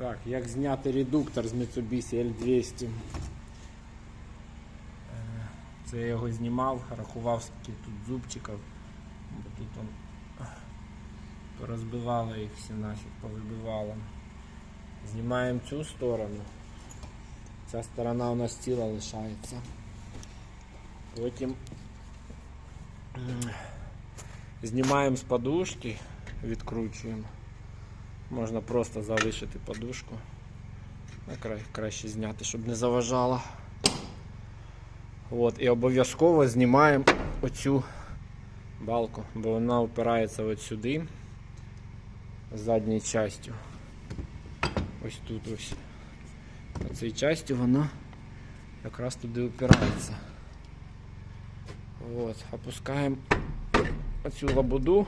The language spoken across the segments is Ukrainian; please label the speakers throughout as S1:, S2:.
S1: Так, як зняти редуктор з Mitsubishi L200. Е, Це я його знімав, рахував скільки тут зубчиків. Бо тут он порозбивало їх всі нафіг, повибивало. Знімаємо цю сторону. Ця сторона у нас ціла лишається. Потім знімаємо з подушки, відкручуємо. Можна просто залишити подушку. Кра- краще зняти, щоб не заважало. От, і обов'язково знімаємо оцю балку, бо вона опирається от сюди задньою частю. Ось тут ось. Оцій часті вона якраз туди опирається. От, опускаємо оцю лабуду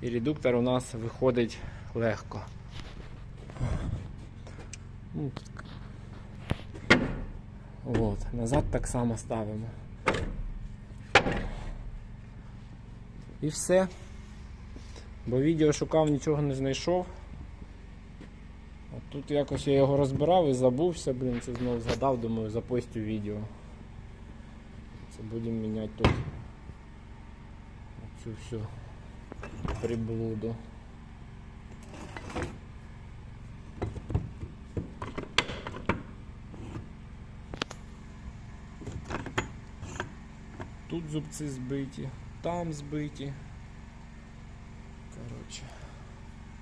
S1: і редуктор у нас виходить легко. Ну. От, назад так само ставимо. І все. Бо відео шукав, нічого не знайшов. А тут якось я його розбирав і забувся, блін, це знову згадав, думаю, запостю відео. Це будемо міняти тут цю всю приблуду. Тут зубці збиті, там збиті. Коротше.